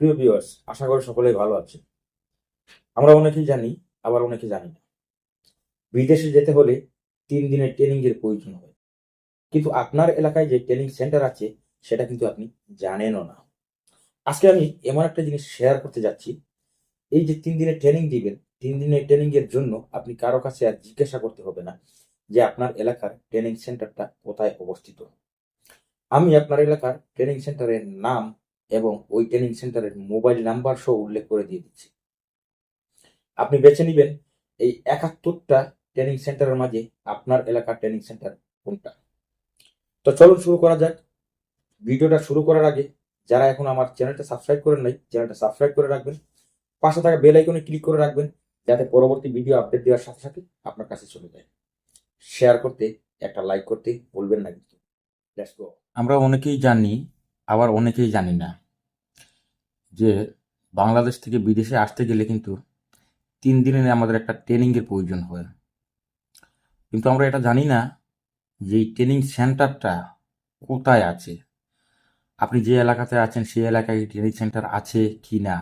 প্রিয় ভিউয়ার্স আশা করি সকলেই ভালো আছে আমরা অনেকেই জানি, আবার অনেকে জানি না। বিদেশে যেতে হলে তিন দিনের ট্রেনিং এর প্রয়োজন হয়। কিন্তু আপনার এলাকায় যে ট্রেনিং সেন্টার আছে, সেটা কিন্তু আপনি জানেনও না। আজকে আমি এমন একটা জিনিস শেয়ার করতে যাচ্ছি। এই যে তিন দিনের ট্রেনিং দিবেন, তিন দিনের ট্রেনিং এর জন্য আপনি কারও কাছে আর জিজ্ঞাসা করতে হবে না যে আপনার এলাকার ট্রেনিং সেন্টারটা কোথায় অবস্থিত। আমি আপনার এলাকার ট্রেনিং সেন্টারের নাম এবং ওই ট্রেনিং সেন্টারের মোবাইল নাম্বার সহ উল্লেখ করে দিয়ে দিচ্ছি। আপনি বেছে নেবেন এই একাত্তরটা ট্রেনিং সেন্টারের মাঝে আপনার এলাকার ট্রেনিং সেন্টার কোনটা। তো চলুন শুরু করা যাক। ভিডিওটা শুরু করার আগে যারা এখন আমার চ্যানেলটা সাবস্ক্রাইব করেন নাই, চ্যানেলটা সাবস্ক্রাইব করে রাখবেন। পাশে থাকা বেল আইকনে ক্লিক করে রাখবেন, যাতে পরবর্তী ভিডিও আপডেট দেওয়ার সাথে সাথে আপনার কাছে চলে যায়। শেয়ার করতে একটা লাইক করতে ভুলবেন না কিন্তু। আমরা অনেকেই জানি আবার অনেকেই জানি না যে বাংলাদেশ থেকে বিদেশে আসতে গেলে কিন্তু তিন দিনের আমাদের একটা ট্রেনিংয়ের প্রয়োজন হয়। কিন্তু আমরা এটা জানি না যে এই ট্রেনিং সেন্টারটা কোথায় আছে। আপনি যে এলাকাতে আছেন সেই এলাকায় ট্রেনিং সেন্টার আছে কি না?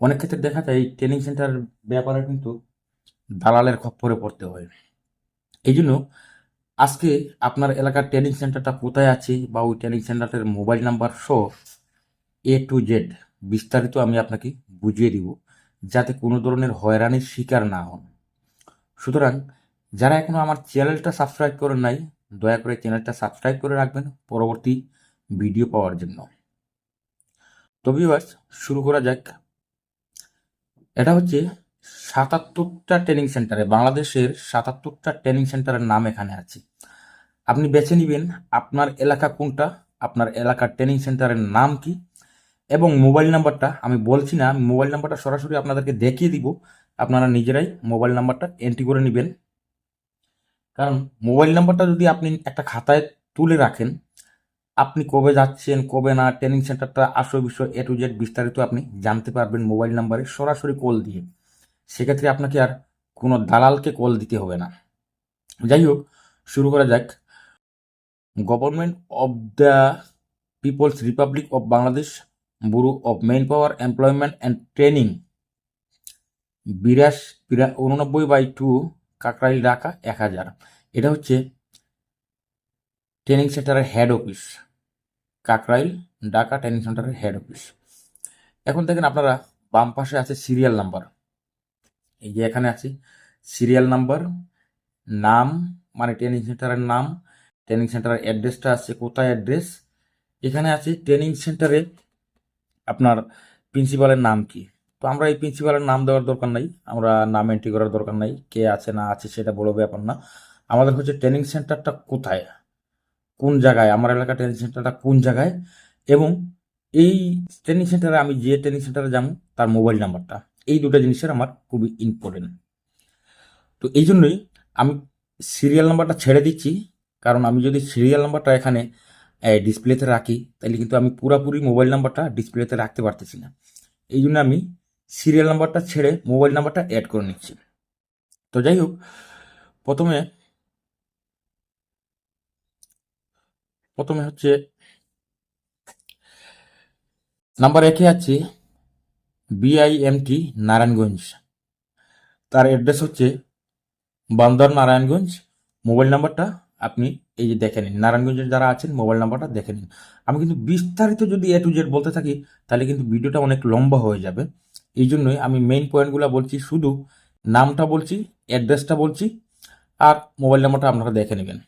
অনেক ক্ষেত্রে দেখা যায় এই ট্রেনিং সেন্টার ব্যাপারে কিন্তু দালালের খপ্পরে পড়তে হয়। এই জন্য আজকে আপনার এলাকার ট্রেনিং সেন্টারটা কোথায় আছে বা ওই ট্রেনিং সেন্টারের মোবাইল নাম্বার সহ এ টু জেড বিস্তারিত আমি আপনাকে বুঝিয়ে দিব, যাতে কোনো ধরনের হয়রানির শিকার না হন। সুতরাং যারা এখনও আমার চ্যানেলটা সাবস্ক্রাইব করেন নাই, দয়া করে চ্যানেলটা সাবস্ক্রাইব করে রাখবেন পরবর্তী ভিডিও পাওয়ার জন্য। তো শুরু করা যাক। এটা হচ্ছে সাতাত্তরটা ট্রেনিং সেন্টারে বাংলাদেশের সাতাত্তরটা ট্রেনিং সেন্টারের নাম এখানে আছে। আপনি বেছে নেবেন আপনার এলাকা কোনটা, আপনার এলাকার ট্রেনিং সেন্টারের নাম কি, এবং মোবাইল নাম্বারটা আমি বলছি না মোবাইল নাম্বারটা সরাসরি আপনাদেরকে দেখিয়ে দিব, আপনারা নিজেরাই মোবাইল নাম্বারটা এন্ট্রি করে নেবেন। কারণ মোবাইল নাম্বারটা যদি আপনি একটা খাতায় তুলে রাখেন, আপনি কবে যাচ্ছেন, কবে না ট্রেনিং সেন্টারটা আসল বিষয় এ টু জেড বিস্তারিত আপনি জানতে পারবেন মোবাইল নাম্বারে সরাসরি কল দিয়ে। সেক্ষেত্রে আপনাকে আর কোনো দালালকে কল দিতে হবে না। যাই হোক, শুরু করা যাক। Government of the People's Republic of Bangladesh Bureau of Manpower Employment and Training বিরাশ, বিরা- উননব্বই বাই টু কাকরাইল, ঢাকা, এক হাজার। এটা হচ্ছে ট্রেনিং সেন্টারের head office Kakrail, Dhaka training সেন্টারের হেড অফিস এখন দেখেন আপনারা বাম পাশে আছে সিরিয়াল নাম্বার এই যে এখানে আছে। সিরিয়াল নাম্বার নাম মানে ট্রেনিং সেন্টারের নাম ট্রেনিং সেন্টারের অ্যাড্রেসটা আছে কোথায় অ্যাড্রেস এখানে আছে ট্রেনিং সেন্টারে আপনার প্রিন্সিপালের নাম কি? তো আমরা এই প্রিন্সিপালের নাম দেওয়ার দরকার নাই, আমরা নাম এন্ট্রি করার দরকার নাই, কে আছে না আছে সেটা বড় ব্যাপার না। আমাদের হচ্ছে ট্রেনিং সেন্টারটা কোথায়? কোন জায়গায়? আমার এলাকা ট্রেনিং সেন্টারটা কোন জায়গায়? এবং এই ট্রেনিং সেন্টারে আমি যে ট্রেনিং সেন্টারে যাব, তার মোবাইল নাম্বারটা এই দুটো জিনিসের আমার খুবই ইম্পর্টেন্ট তো এই জন্যই আমি সিরিয়াল নাম্বারটা ছেড়ে দিচ্ছি, কারণ আমি যদি সিরিয়াল নাম্বারটা এখানে ডিসপ্লেতে রাখি তাহলে কিন্তু আমি পুরাপুরি মোবাইল নাম্বারটা ডিসপ্লেতে রাখতে পারতেছি না। এই জন্য আমি সিরিয়াল নাম্বারটা ছেড়ে মোবাইল নাম্বারটা অ্যাড করে নিচ্ছি। তো যাই হোক, প্রথমে প্রথমে হচ্ছে নাম্বার একে আছে? বিআইএমটি নারায়ণগঞ্জ। তার অ্যাড্রেস হচ্ছে বান্দর নারায়ণগঞ্জ। মোবাইল নাম্বারটা আপনি এই যে দেখে নিন। নারায়ণগঞ্জের যারা আছেন, মোবাইল নাম্বারটা দেখে নিন। আমি কিন্তু বিস্তারিত যদি এ টু জেড বলতে থাকি, তাহলে কিন্তু ভিডিওটা অনেক লম্বা হয়ে যাবে। এই জন্যই আমি মেইন পয়েন্টগুলো বলছি, শুধু নামটা বলছি অ্যাড্রেসটা বলছি, আর মোবাইল নাম্বারটা আপনারা দেখে নেবেন।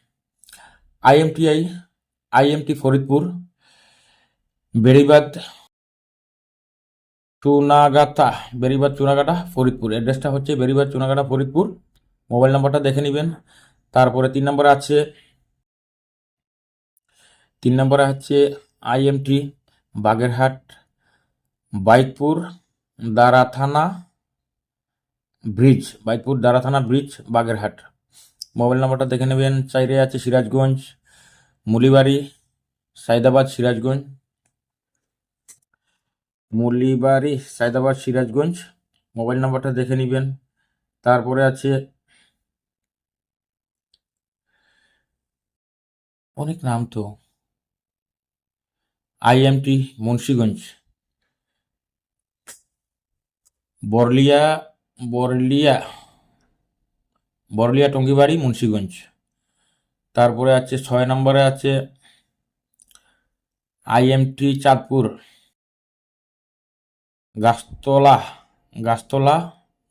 IMTI IMT Faridpur Beribad Chunagata Beribad Chunagata, Faridpur. অ্যাড্রেসটা হচ্ছে বেরিবাদ চুনাগাটা, ফরিদপুর। মোবাইল নাম্বারটা দেখে নেবেন। তারপরে তিন নম্বরে আছে, তিন নম্বরে হচ্ছে আইএমটি বাগেরহাট বাইকপুর দারা থানা, ব্রিজ বাইকপুর দারা থানা, ব্রিজ, বাগেরহাট। মোবাইল নাম্বারটা দেখে নেবেন। চাইরে আছে সিরাজগঞ্জ, মুলিবাড়ি, সাইদাবাদ, সিরাজগঞ্জ। মুলিবাড়ি সাইদাবাদ সিরাজগঞ্জ। মোবাইল নাম্বারটা দেখে নেবেন। তারপরে আছে অনেক নাম তো। আইএমটি, মুন্সিগঞ্জ। বরলিয়া বরলিয়া বরলিয়া, টঙ্গিবাড়ি, মুন্সিগঞ্জ। তারপরে আছে, ছয় নম্বরে আছে আইএমটি, চাঁদপুর। গাছতলা গাছতলা,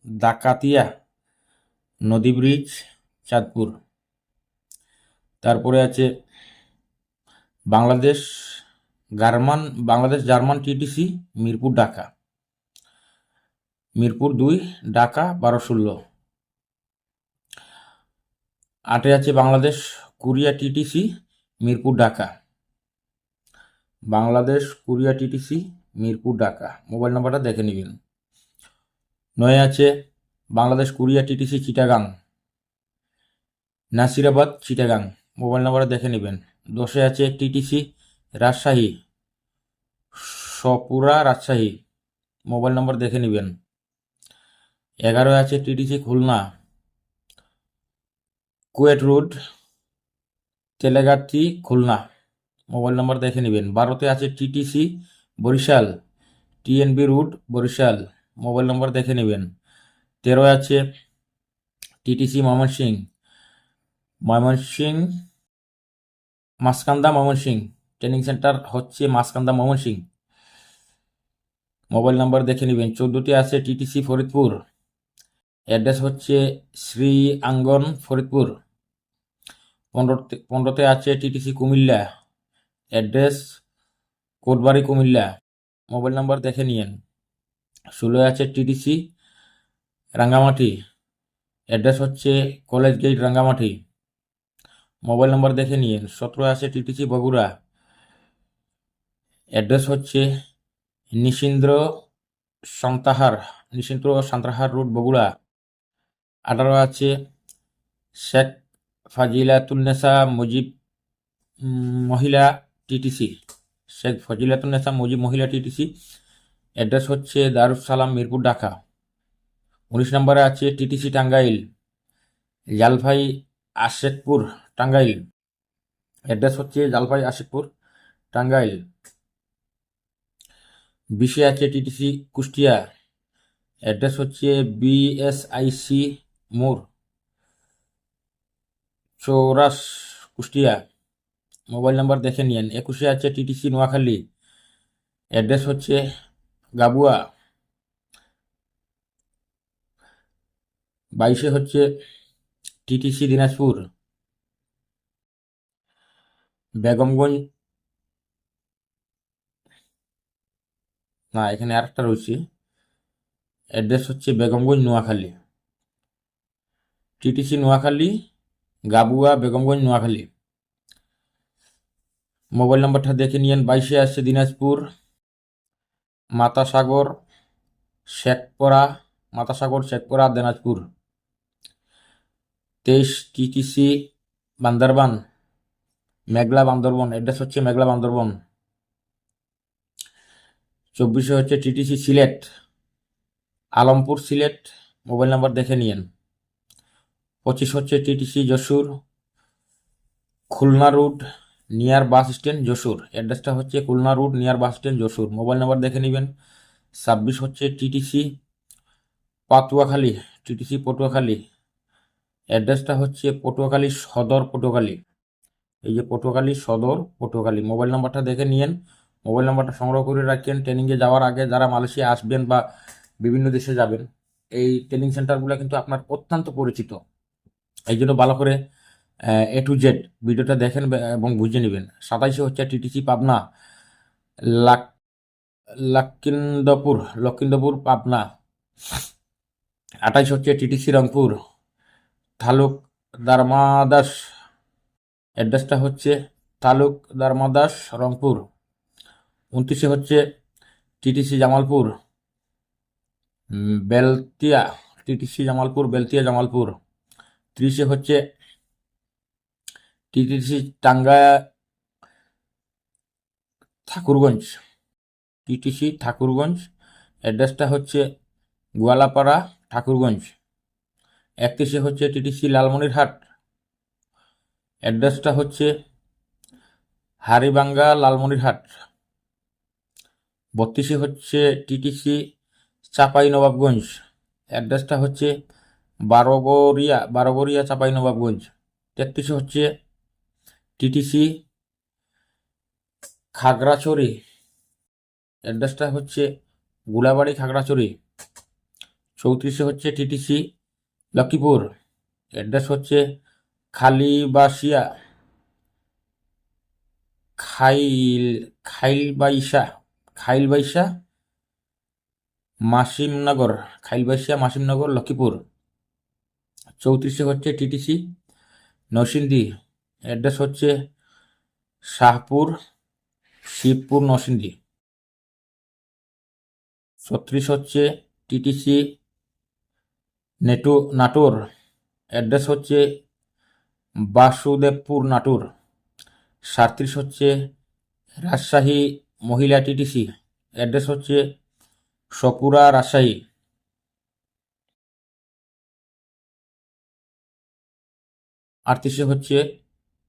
ডাকাতিয়া, নদী ব্রিজ, চাঁদপুর। তারপরে আছে Bangladesh German Bangladesh German TTC, Mirpur, Dhaka. Mirpur দুই, ঢাকা বারো ষোলো। আটে আছে Bangladesh, Korea TTC, Mirpur, Dhaka. Bangladesh, Korea TTC Mirpur, Dhaka. Mobile নাম্বারটা দেখে নেবেন। নয় আছে Bangladesh Korea TTC Chittagong. Nasirabad, Chittagong. Mobile নাম্বারটা দেখে নেবেন। দশে আছে TTC Rajshahi. Sapura Rajshahi. Mobile number দেখে নেবেন। এগারো আছে TTC Khulna. KUET road Teligati Khulna. Mobile number দেখে নেবেন। বারোতে আছে TTC Barisal, TNB route, Barisal, mobile number দেখে নেবেন। তেরো আছে TTC Mymensingh Mymensingh Maskanda Mymensingh training centre হচ্ছে মাসকান্দা ময়মনসিং মোবাইল নাম্বার দেখে নেবেন। চোদ্দোতে আছে টিটিসি ফরিদপুর। অ্যাড্রেস হচ্ছে শ্রী আঙ্গন ফরিদপুর। পনেরোতে পনেরোতে আছে TTC Comilla. Address Kotbari, Comilla. Mobile number দেখে নিয়েন। ষোলোয় আছে টিটিসি, রাঙ্গামাটি। অ্যাড্রেস হচ্ছে college gate, Rangamati. Mobile number দেখে নিয়েন। সতেরো আছে টিটিসি, বগুড়া। অ্যাড্রেস হচ্ছে নিশিন্দ্র সন্তাহার নিশিন্দ্র সন্তাহার রোড, বগুড়া। আঠারো আছে শেখ ফাজিলাতুন্নেসা মুজিব মহিলা টিটিসি। শেখ ফজিলাতুন্নেসা মুজিব মহিলা টিটিসি। অ্যাড্রেস হচ্ছে দারুস সালাম মিরপুর, ঢাকা। উনিশ নম্বরে আছে টিটিসি টাঙ্গাইল, জালফাই আশেকপুর, টাঙ্গাইল। অ্যাড্রেস হচ্ছে জালফাই আশেকপুর, টাঙ্গাইল। বিশে আছে টিটিসি কুষ্টিয়া, অ্যাড্রেস হচ্ছে বিএসআইসি মোড়, চৌরাস কুষ্টিয়া। মোবাইল নাম্বার দেখে নিন একুশে আছে টিটিসি নোয়াখালী। অ্যাড্রেস হচ্ছে গাবুয়া। বাইশে হচ্ছে টিটিসি দিনাজপুর। বেগমগঞ্জ। না, এখানে আরেকটা রয়েছে। অ্যাড্রেস হচ্ছে বেগমগঞ্জ নোয়াখালী। টিটিসি নোয়াখালী, গাবুয়া, বেগমগঞ্জ নোয়াখালী। মোবাইল নাম্বারটা দেখে নিয়েন। বাইশে আসছে দিনাজপুর, মাতাসাগর শেখপরা মাতাসাগর শেখপরা দিনাজপুর। তেইশ টিটিসি, বান্দরবান, মেঘলা বান্দরবন, অ্যাড্রেস হচ্ছে মেঘলা বান্দরবন। চব্বিশে হচ্ছে TTC Sylhet, Alampur Sylhet, mobile number দেখে নিয়েন। পঁচিশ হচ্ছে TTC Jessore, Khulna route near bus stand Jessore. অ্যাড্রেসটা হচ্ছে Khulna route, near bus stand Jessore. Mobile number দেখে নেবেন। ছাব্বিশ হচ্ছে টিটিসি পাতুয়াখালী টিটিসি পটুয়াখালী। অ্যাড্রেসটা হচ্ছে পটুয়াখালী সদর পটুয়াখালী। এই যে পটুয়াখালী সদর পটুয়াখালী, মোবাইল নাম্বারটা দেখে নিয়েন। মোবাইল নাম্বারটা সংগ্রহ করে রাখেন। ট্রেনিংয়ে যাওয়ার আগে যারা মালয়েশিয়া আসবেন বা বিভিন্ন দেশে যাবেন, এই ট্রেনিং সেন্টারগুলো কিন্তু আপনার অত্যন্ত পরিচিত। এই জন্য ভালো করে এ টু জেড ভিডিওটা দেখেন এবং বুঝে নেবেন। সাতাইশে হচ্ছে টিটিসি পাবনা, লাক লক্ষিন্দপুর লক্ষিন্দপুর পাবনা। আঠাইশ হচ্ছে টিটিসি রংপুর থালুক দারমাদাস। অ্যাড্রেসটা হচ্ছে তালুক দারমাদাস রংপুর। উনত্রিশে হচ্ছে টিটিসি জামালপুর বেলতিয়া, টিটিসি জামালপুর, বেলতিয়া জামালপুর। ত্রিশে হচ্ছে টিটিসি টাঙ্গা ঠাকুরগঞ্জ। টিটিসি ঠাকুরগঞ্জ, অ্যাড্রেসটা হচ্ছে গোয়ালাপাড়া ঠাকুরগঞ্জ। একত্রিশে হচ্ছে টিটিসি লালমনিরহাট। অ্যাড্রেসটা হচ্ছে হারিবাঙ্গা লালমনিরহাট। বত্রিশে হচ্ছে টিটিসি চাপাই নবাবগঞ্জ অ্যাড্রেসটা হচ্ছে বারোগরিয়া বারোগরিয়া চাপাই নবাবগঞ্জ তেত্রিশে হচ্ছে টিটিসি খাগড়াছড়ি। অ্যাড্রেসটা হচ্ছে গুলাবাড়ি, খাগড়াছড়ি। চৌত্রিশে হচ্ছে টিটিসি, লক্ষ্মীপুর। অ্যাড্রেস হচ্ছে খালিবাসিয়া। খাইল, খাইলবাইসা খাইলবাইসা মাসিমনগর খাইলবাইসা মাসিমনগর, লক্ষ্মীপুর। চৌত্রিশে হচ্ছে টিটিসি, নরসিংদী। অ্যাড্রেস হচ্ছে শাহপুর, শিবপুর, নরসিংদী। ছত্রিশ হচ্ছে টিটিসি নেটু নাটোর। অ্যাড্রেস হচ্ছে বাসুদেবপুর, নাটোর। সাঁত্রিশ হচ্ছে রাজশাহী, মহিলা টিটিসি। অ্যাড্রেস হচ্ছে সপুরা রাজশাহী। আটত্রিশে হচ্ছে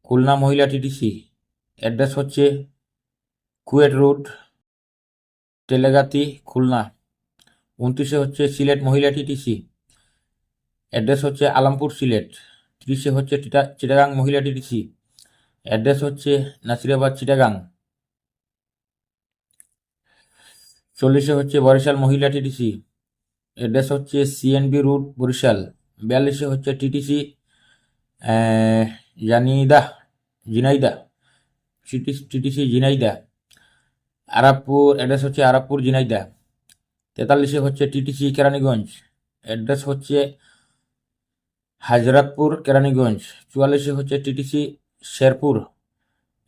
খুলনা মহিলা টিটিসি, অ্যাড্রেস হচ্ছে কুয়েট রোড, তেলেগাতি, খুলনা। উনত্রিশে হচ্ছে সিলেট মহিলা টিটিসি, অ্যাড্রেস হচ্ছে আলামপুর সিলেট। তিরিশে হচ্ছে চিটা- চিটাগাং মহিলা টিটিসি, অ্যাড্রেস হচ্ছে নাসিরাবাদ, চিটাগাং। চল্লিশে হচ্ছে বরিশাল মহিলা টিটিসি, অ্যাড্রেস হচ্ছে সিএনবি রুট বরিশাল। বিয়াল্লিশে হচ্ছে TTC Jhenaida, Jhenaida TTC Jhenaida. Arabpur address হচ্ছে আরাবপুর জিনাইদা। তেতাল্লিশে হচ্ছে টিটিসি কেরানীগঞ্জ। অ্যাড্রেস হচ্ছে হাজরাতপুর কেরানীগঞ্জ। চুয়াল্লিশে হচ্ছে টিটিসি শেরপুর।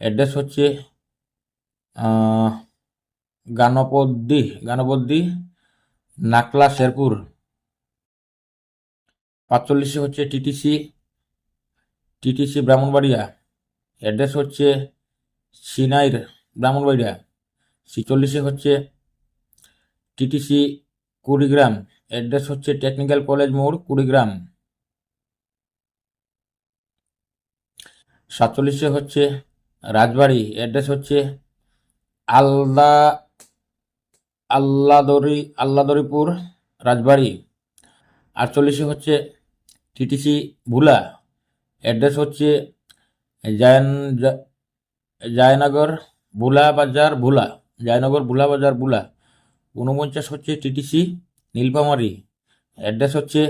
অ্যাড্রেস হচ্ছে গানপদ্দি গানপদ্দি, নাকলা শেরপুর। পাঁচচল্লিশে হচ্ছে টিটিসি টিটিসি ব্রাহ্মণবাড়িয়া। অ্যাড্রেস হচ্ছে সিনাইর ব্রাহ্মণবাড়িয়া। ছিচল্লিশে হচ্ছে টিটিসি কুড়িগ্রাম। অ্যাড্রেস হচ্ছে টেকনিক্যাল কলেজ মোড় কুড়িগ্রাম। সাতচল্লিশে হচ্ছে রাজবাড়ি। অ্যাড্রেস হচ্ছে আলদা আল্লাদরি, আল্লাদরিপুর রাজবাড়ি। আটচল্লিশে হচ্ছে টিটিসি ভুলা। অ্যাড্রেস হচ্ছে জায়ন জয়নগর ভুলা বাজার ভুলা জয়নগর ভুলা বাজার ভুলা ঊনপঞ্চাশ হচ্ছে টিটিসি নীলপামারি অ্যাড্রেস হচ্ছে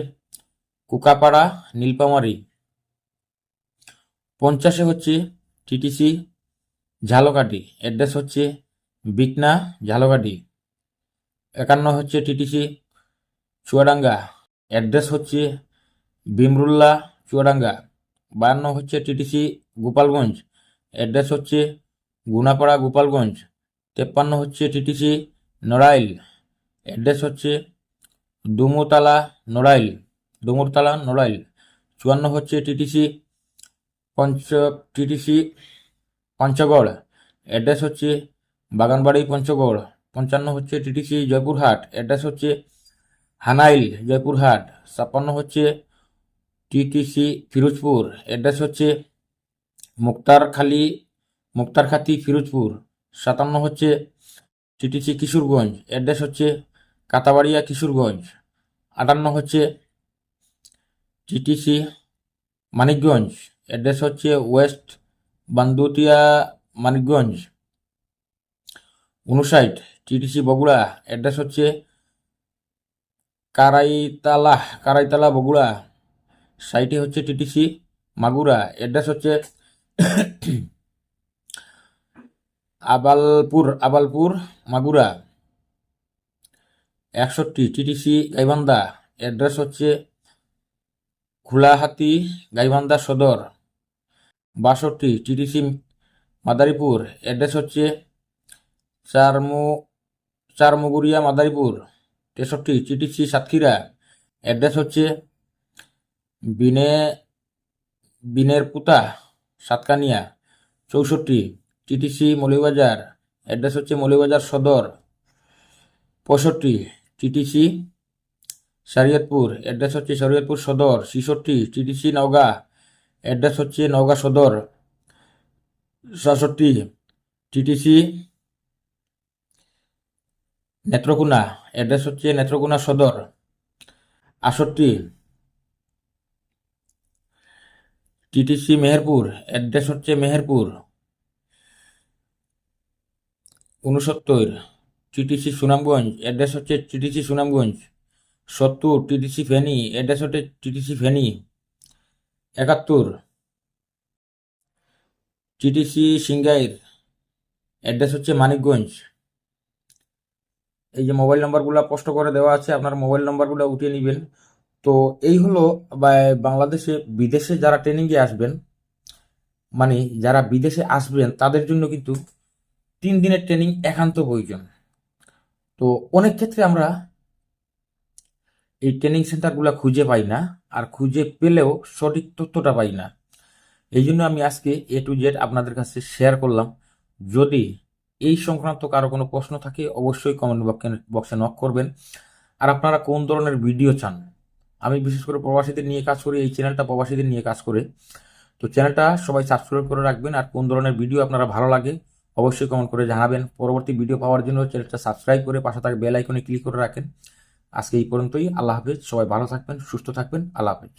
কুকাপাড়া নীলপামারি পঞ্চাশে হচ্ছে টিটিসি ঝালকাঠি। অ্যাড্রেস হচ্ছে বিকনা ঝালকাঠি। একান্ন হচ্ছে টিটিসি চুয়াডাঙ্গা। অ্যাড্রেস হচ্ছে বিমরুল্লা চুয়াডাঙ্গা। বায়ান্ন হচ্ছে টিটিসি গোপালগঞ্জ, অ্যাড্রেস হচ্ছে গুনাপাড়া গোপালগঞ্জ, তেপ্পান্ন হচ্ছে টিটিসি নড়াইল, অ্যাড্রেস হচ্ছে ডুমুরতলা নড়াইল ডুমুরতলা নড়াইল, চুয়ান্ন হচ্ছে টিটিসি পঞ্চ, টিটিসি পঞ্চগড়, অ্যাড্রেস হচ্ছে বাগানবাড়ি পঞ্চগড়, পঞ্চান্ন হচ্ছে টিটিসি জয়পুরহাট, অ্যাড্রেস হচ্ছে হানাইল জয়পুরহাট, ছাপ্পান্ন হচ্ছে টিটিসি ফিরোজপুর। অ্যাড্রেস হচ্ছে মুক্তারখালী মুক্তারখাতি ফিরোজপুর। সাতান্ন হচ্ছে টিটিসি কিশোরগঞ্জ। অ্যাড্রেস হচ্ছে কাতাবাড়িয়া কিশোরগঞ্জ। আটান্ন হচ্ছে টিটিসি মানিকগঞ্জ। অ্যাড্রেস হচ্ছে ওয়েস্ট বান্দুতিয়া মানিকগঞ্জ। উনষাট টিটিসি বগুড়া। অ্যাড্রেস হচ্ছে কারাইতালা কারাইতালা বগুড়া। সাইটে হচ্ছে টিটিসি, মাগুরা, অ্যাড্রেস হচ্ছে আবালপুর আবালপুর, মাগুরা। একষট্টি, টিটিসি, গাইবান্ধা। অ্যাড্রেস হচ্ছে খুলাহাতি, গাইবান্ধা সদর। বাষট্টি, টিটিসি, মাদারীপুর। অ্যাড্রেস হচ্ছে চারমু চারমুগুরিয়া মাদারীপুর। তেষট্টি, টিটিসি, সাতক্ষীরা। অ্যাড্রেস হচ্ছে বিনে, বিনের পুতা, সাতকানিয়া, চৌষট্টি, টিটিসি মৌলিবাজার অ্যাড্রেস হচ্ছে মৌলিবাজার সদর, পঁয়ষট্টি, টিটিসি, শরীয়তপুর, অ্যাড্রেস হচ্ছে শরীয়তপুর সদর, ছিষট্টি, টিটিসি, নওগাঁ, অ্যাড্রেস হচ্ছে নওগাঁ সদর, সাতষট্টি, টিটিসি, নেত্রকোনা, অ্যাড্রেস হচ্ছে নেত্রকোনা সদর আষট্টি টিটিসি মেহেরপুর, অ্যাড্রেস হচ্ছে মেহেরপুর উনসত্তর টিটিসি সুনামগঞ্জ, অ্যাড্রেস হচ্ছে টিটিসি সুনামগঞ্জ, সত্তর, টিটিসি ফেনী, অ্যাড্রেস হচ্ছে টিটিসি ফেনী, একাত্তর, টিটিসি সিঙ্গাইর, অ্যাড্রেস হচ্ছে মানিকগঞ্জ। এই যে মোবাইল নাম্বারগুলো স্পষ্ট করে দেওয়া আছে, আপনার মোবাইল নাম্বারগুলো উঠিয়ে নেবেন। তো এই হলো বাংলাদেশে বিদেশে যারা ট্রেনিংয়ে আসবেন মানে যারা বিদেশে আসবেন, তাদের জন্য কিন্তু তিন দিনের ট্রেনিং একান্ত প্রয়োজন। তো অনেক ক্ষেত্রে আমরা এই ট্রেনিং সেন্টারগুলো খুঁজে পাই না, আর খুঁজে পেলেও সঠিক তথ্যটা পাই না। এই জন্য আমি আজকে এ টু জেড আপনাদের কাছে শেয়ার করলাম। যদি এই সংক্রান্ত কারও কোনো প্রশ্ন থাকে, অবশ্যই কমেন্ট বক্সে নক করবেন। আর আপনারা কোন ধরনের ভিডিও চান? আমি বিশেষ করে প্রবাসীদের নিয়ে কাজ করি, এই চ্যানেলটা প্রবাসীদের নিয়ে কাজ করে। তো চ্যানেলটা সবাই সাবস্ক্রাইব করে রাখবেন আর কোন ধরনের ভিডিও আপনারা ভালো লাগে অবশ্যই কমেন্ট করে জানাবেন। পরবর্তী ভিডিও পাওয়ার জন্য চ্যানেলটা সাবস্ক্রাইব করে পাশে থাকা বেল আইকনে ক্লিক করে রাখেন। আজকে এই পর্যন্তই, আল্লাহ হাফেজ, সবাই ভালো থাকবেন, সুস্থ থাকবেন, আল্লাহ হাফেজ।